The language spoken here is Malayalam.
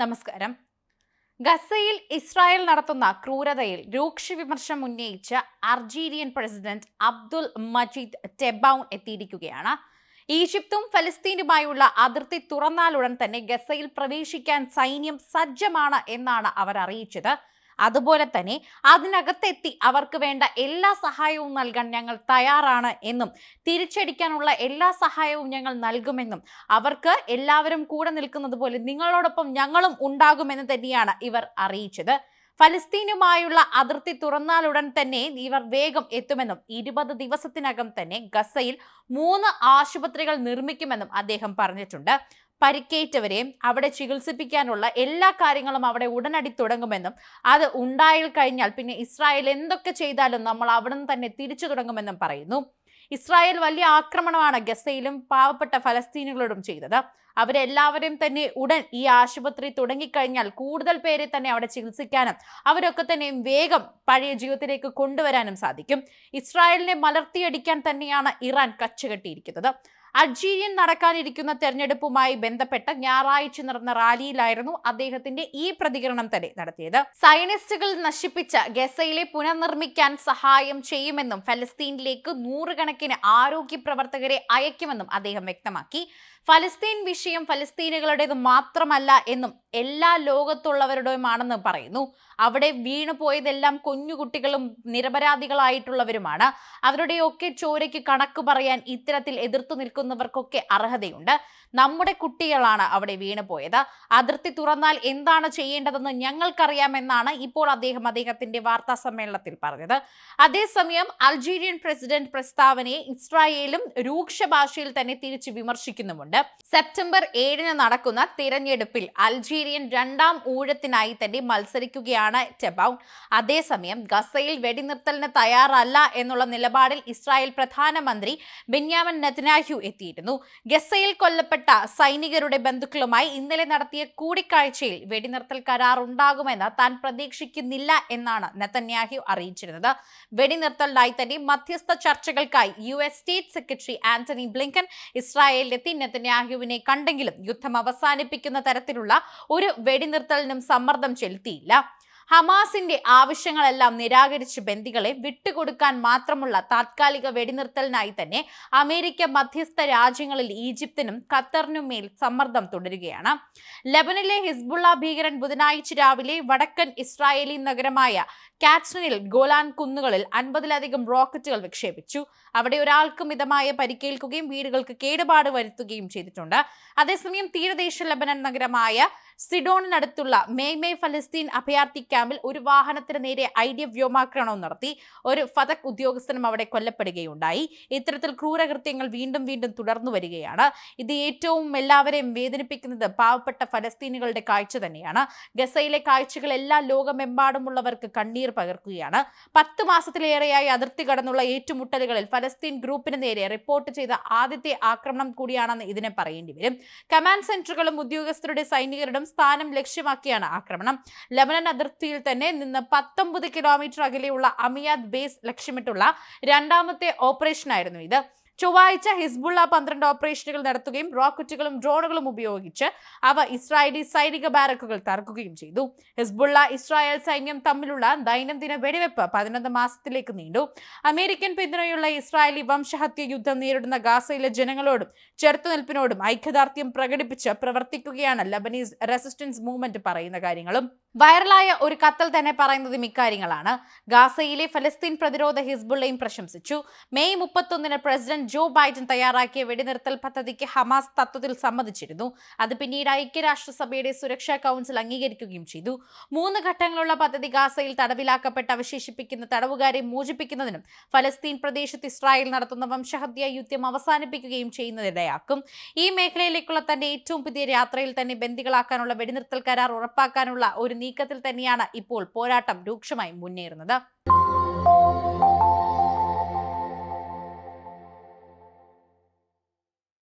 നമസ്കാരം. ഗസയിൽ ഇസ്രായേൽ നടത്തുന്ന ക്രൂരതയിൽ രൂക്ഷ വിമർശനം ഉന്നയിച്ച Algerian president Abdul Majeed Tebboune എത്തിയിരിക്കുകയാണ്. ഈജിപ്തും ഫലസ്തീനുമായുള്ള അതിർത്തി തുറന്നാലുടൻ തന്നെ ഗസയിൽ പ്രവേശിക്കാൻ സൈന്യം സജ്ജമാണ് എന്നാണ് അവർ അറിയിച്ചത്. അതുപോലെ തന്നെ അതിനകത്തെത്തി അവർക്ക് വേണ്ട എല്ലാ സഹായവും നൽകാൻ ഞങ്ങൾ തയ്യാറാണ് എന്നും തിരിച്ചടിക്കാനുള്ള എല്ലാ സഹായവും ഞങ്ങൾ നൽകുമെന്നും അവർക്ക് എല്ലാവരും കൂടെ നിൽക്കുന്നത് പോലെ നിങ്ങളോടൊപ്പം ഞങ്ങളും ഉണ്ടാകുമെന്ന് തന്നെയാണ് ഇവർ അറിയിച്ചത്. ഫലസ്തീനുമായുള്ള അതിർത്തി തുറന്നാലുടൻ തന്നെ ഇവർ വേഗം എത്തുമെന്നും ഇരുപത് ദിവസത്തിനകം തന്നെ ഗസയിൽ മൂന്ന് ആശുപത്രികൾ നിർമ്മിക്കുമെന്നും അദ്ദേഹം പറഞ്ഞിട്ടുണ്ട്. പരിക്കേറ്റവരെയും അവിടെ ചികിത്സിപ്പിക്കാനുള്ള എല്ലാ കാര്യങ്ങളും അവിടെ ഉടനടി തുടങ്ങുമെന്നും അത് ഉണ്ടായി കഴിഞ്ഞാൽ പിന്നെ ഇസ്രായേൽ എന്തൊക്കെ ചെയ്താലും നമ്മൾ അവിടെ നിന്ന് തന്നെ തിരിച്ചു തുടങ്ങുമെന്നും പറയുന്നു. ഇസ്രായേൽ വലിയ ആക്രമണമാണ് ഗസയിലും പാവപ്പെട്ട ഫലസ്തീനുകളോടും ചെയ്തത്. അവരെല്ലാവരെയും തന്നെ ഉടൻ ഈ ആശുപത്രി തുടങ്ങിക്കഴിഞ്ഞാൽ കൂടുതൽ പേരെ തന്നെ അവിടെ ചികിത്സിക്കാനും അവരൊക്കെ തന്നെ വേഗം പഴയ ജീവിതത്തിലേക്ക് കൊണ്ടുവരാനും സാധിക്കും. ഇസ്രായേലിനെ മലർത്തിയടിക്കാൻ തന്നെയാണ് ഇറാൻ കച്ചുകെട്ടിയിരിക്കുന്നത്. അൾജീരിയൻ നടക്കാനിരിക്കുന്ന തെരഞ്ഞെടുപ്പുമായി ബന്ധപ്പെട്ട് ഞായറാഴ്ച നടന്ന റാലിയിലായിരുന്നു അദ്ദേഹത്തിന്റെ ഈ പ്രതികരണം തന്നെ നടത്തിയത്. സയനിസ്റ്റുകൾ നശിപ്പിച്ച ഗസയിലെ പുനർനിർമ്മിക്കാൻ സഹായം ചെയ്യുമെന്നും ഫലസ്തീനിലേക്ക് നൂറുകണക്കിന് ആരോഗ്യ പ്രവർത്തകരെ അയക്കുമെന്നും അദ്ദേഹം വ്യക്തമാക്കി. ഫലസ്തീൻ വിഷയം ഫലസ്തീനുകളുടേത് മാത്രമല്ല എന്നും എല്ലാ ലോകത്തുള്ളവരുടെയുമാണെന്ന് പറയുന്നു. അവിടെ വീണു പോയതെല്ലാം കുഞ്ഞുകുട്ടികളും നിരപരാധികളായിട്ടുള്ളവരുമാണ്. അവരുടെയൊക്കെ ചോരയ്ക്ക് കണക്ക് പറയാൻ ഇത്തരത്തിൽ എതിർത്തു നിൽക്കുന്നവർക്കൊക്കെ അർഹതയുണ്ട്. നമ്മുടെ കുട്ടികളാണ് അവിടെ വീണ് പോയത്. അതിർത്തി തുറന്നാൽ എന്താണ് ചെയ്യേണ്ടതെന്ന് ഞങ്ങൾക്കറിയാമെന്നാണ് ഇപ്പോൾ അദ്ദേഹം അദ്ദേഹത്തിന്റെ വാർത്താ സമ്മേളനത്തിൽ പറഞ്ഞത്. അതേസമയം അൾജീരിയൻ പ്രസിഡന്റ് പ്രസ്താവനയെ ഇസ്രായേലും രൂക്ഷ ഭാഷയിൽ തന്നെ തിരിച്ചു വിമർശിക്കുന്നുമുണ്ട്. സെപ്റ്റംബർ ഏഴിന് നടക്കുന്ന തിരഞ്ഞെടുപ്പിൽ അൾജീരിയൻ രണ്ടാം ഊഴത്തിനായി തന്നെ മത്സരിക്കുകയാണ് ടെബൌൺ. അതേസമയം ഗസയിൽ വെടിനിർത്തലിന് തയ്യാറല്ല എന്നുള്ള നിലപാടിൽ ഇസ്രായേൽ പ്രധാനമന്ത്രി ബെന്യാമൻ നെതന്യാഹു എത്തിയിരുന്നു. ഗസയിൽ കൊല്ലപ്പെട്ട സൈനികരുടെ ബന്ധുക്കളുമായി ഇന്നലെ നടത്തിയ കൂടിക്കാഴ്ചയിൽ വെടിനിർത്തൽ കരാർ ഉണ്ടാകുമെന്ന് താൻ പ്രതീക്ഷിക്കുന്നില്ല എന്നാണ് നെതന്യാഹു അറിയിച്ചിരുന്നത്. വെടിനിർത്തലിനായി തന്നെ മധ്യസ്ഥ ചർച്ചകൾക്കായി U S state secretary Antony Blinken ഇസ്രായേലിലെത്തി നെതന്യാഹുവിനെ കണ്ടെങ്കിലും യുദ്ധം അവസാനിപ്പിക്കുന്ന തരത്തിലുള്ള ഒരു വെടിനിർത്തലിനും സമ്മർദ്ദം ചെലുത്തിയില്ല. ഹമാസിന്റെ ആവശ്യങ്ങളെല്ലാം നിരാകരിച്ച് ബന്ദികളെ വിട്ടുകൊടുക്കാൻ മാത്രമുള്ള താത്കാലിക വെടിനിർത്തലിനായി തന്നെ അമേരിക്ക മധ്യസ്ഥ രാജ്യങ്ങളിൽ ഈജിപ്തിനും ഖത്തറിനും മേൽ സമ്മർദ്ദം തുടരുകയാണ്. ലബനിലെ ഹിസ്ബുള്ള ഭീകരൻ ബുധനാഴ്ച രാവിലെ വടക്കൻ ഇസ്രായേലി നഗരമായ കാറ്റ്സണിൽ ഗോലാൻ കുന്നുകളിൽ അൻപതിലധികം റോക്കറ്റുകൾ വിക്ഷേപിച്ചു. അവിടെ ഒരാൾക്ക് മിതമായ പരിക്കേൽക്കുകയും വീടുകൾക്ക് കേടുപാട് വരുത്തുകയും ചെയ്തിട്ടുണ്ട്. അതേസമയം തീരദേശ ലബനൻ നഗരമായ സിഡോണിനടുത്തുള്ള മേയ്മേ ഫലസ്തീൻ അഭയാർത്ഥി ക്യാമ്പിൽ ഒരു വാഹനത്തിന് നേരെ ഐ ഡി എഫ് വ്യോമാക്രമണവും നടത്തി. ഒരു ഫതക് ഉദ്യോഗസ്ഥനും അവിടെ കൊല്ലപ്പെടുകയുണ്ടായി. ഇത്തരത്തിൽ ക്രൂരകൃത്യങ്ങൾ വീണ്ടും വീണ്ടും തുടർന്നു വരികയാണ്. ഇത് ഏറ്റവും എല്ലാവരെയും വേദനിപ്പിക്കുന്നത് പാവപ്പെട്ട ഫലസ്തീനുകളുടെ കാഴ്ച തന്നെയാണ്. ഗസയിലെ കാഴ്ചകൾ എല്ലാ ലോകമെമ്പാടുമുള്ളവർക്ക് കണ്ണീർ പകർക്കുകയാണ്. പത്ത് മാസത്തിലേറെയായി അതിർത്തി കടന്നുള്ള ഏറ്റുമുട്ടലുകളിൽ ഫലസ്തീൻ ഗ്രൂപ്പിന് നേരെ റിപ്പോർട്ട് ചെയ്ത ആദ്യത്തെ ആക്രമണം കൂടിയാണെന്ന് ഇതിനെ പറയേണ്ടി വരും. കമാൻഡ് സെന്ററുകളും ഉദ്യോഗസ്ഥരുടെ സൈനികരുടെ സ്ഥാനം ലക്ഷ്യമാക്കിയാണ് ആക്രമണം. ലബനൻ അതിർത്തിയിൽ തന്നെ നിന്ന് പത്തൊമ്പത് കിലോമീറ്റർ അകലെയുള്ള അമിയാദ് ബേസ് ലക്ഷ്യമിട്ടുള്ള രണ്ടാമത്തെ ഓപ്പറേഷനായിരുന്നു ഇത്. ചൊവ്വാഴ്ച ഹിസ്ബുള്ള പന്ത്രണ്ട് ഓപ്പറേഷനുകൾ നടത്തുകയും റോക്കറ്റുകളും ഡ്രോണുകളും ഉപയോഗിച്ച് അവ ഇസ്രായേലി സൈനിക ബാരക്കുകൾ തകർക്കുകയും ചെയ്തു. ഹിസ്ബുള്ള ഇസ്രായേൽ സൈന്യം തമ്മിലുള്ള ദൈനംദിന വെടിവെപ്പ് പതിനൊന്ന് മാസത്തിലേക്ക് നീണ്ടു. അമേരിക്കൻ പിന്തുണയുള്ള ഇസ്രായേലി വംശഹത്യ യുദ്ധം നേരിടുന്ന ഗാസയിലെ ജനങ്ങളോടും ചെറുത്തുനിൽപ്പിനോടും ഐക്യദാർഢ്യം പ്രകടിപ്പിച്ച് പ്രവർത്തിക്കുകയാണ് ലബനീസ് റെസിസ്റ്റൻസ് മൂവ്മെന്റ് പറയുന്ന കാര്യങ്ങളും. വൈറലായ ഒരു കത്തൽ തന്നെ പറയുന്നതും ഇക്കാര്യങ്ങളാണ്. ഗാസയിലെ ഫലസ്തീൻ പ്രതിരോധ ഹിസ്ബുള്ളയും പ്രശംസിച്ചു. മെയ് മുപ്പത്തൊന്നിന് പ്രസിഡന്റ് ജോ ബൈഡൻ തയ്യാറാക്കിയ വെടിനിർത്തൽ പദ്ധതിക്ക് ഹമാസ് തത്വത്തിൽ സമ്മതിച്ചിരുന്നു. അത് പിന്നീട് ഐക്യരാഷ്ട്രസഭയുടെ സുരക്ഷാ കൗൺസിൽ അംഗീകരിക്കുകയും ചെയ്തു. മൂന്ന് ഘട്ടങ്ങളുള്ള പദ്ധതി ഗാസയിൽ തടവിലാക്കപ്പെട്ട് അവശേഷിപ്പിക്കുന്ന തടവുകാരെ മോചിപ്പിക്കുന്നതിനും ഫലസ്തീൻ പ്രദേശത്ത് ഇസ്രായേൽ നടത്തുന്ന വംശഹത്യാ യുദ്ധം അവസാനിപ്പിക്കുകയും ചെയ്യുന്നതിനിടയാക്കും. ഈ മേഖലയിലേക്കുള്ള തന്റെ ഏറ്റവും പുതിയ യാത്രയിൽ തന്നെ ബന്ദികളാക്കാനുള്ള വെടിനിർത്തൽ കരാർ ഉറപ്പാക്കാനുള്ള ഒരു നീക്കത്തിൽ തന്നെയാണ് ഇപ്പോൾ പോരാട്ടം രൂക്ഷമായി മുന്നേറുന്നത്.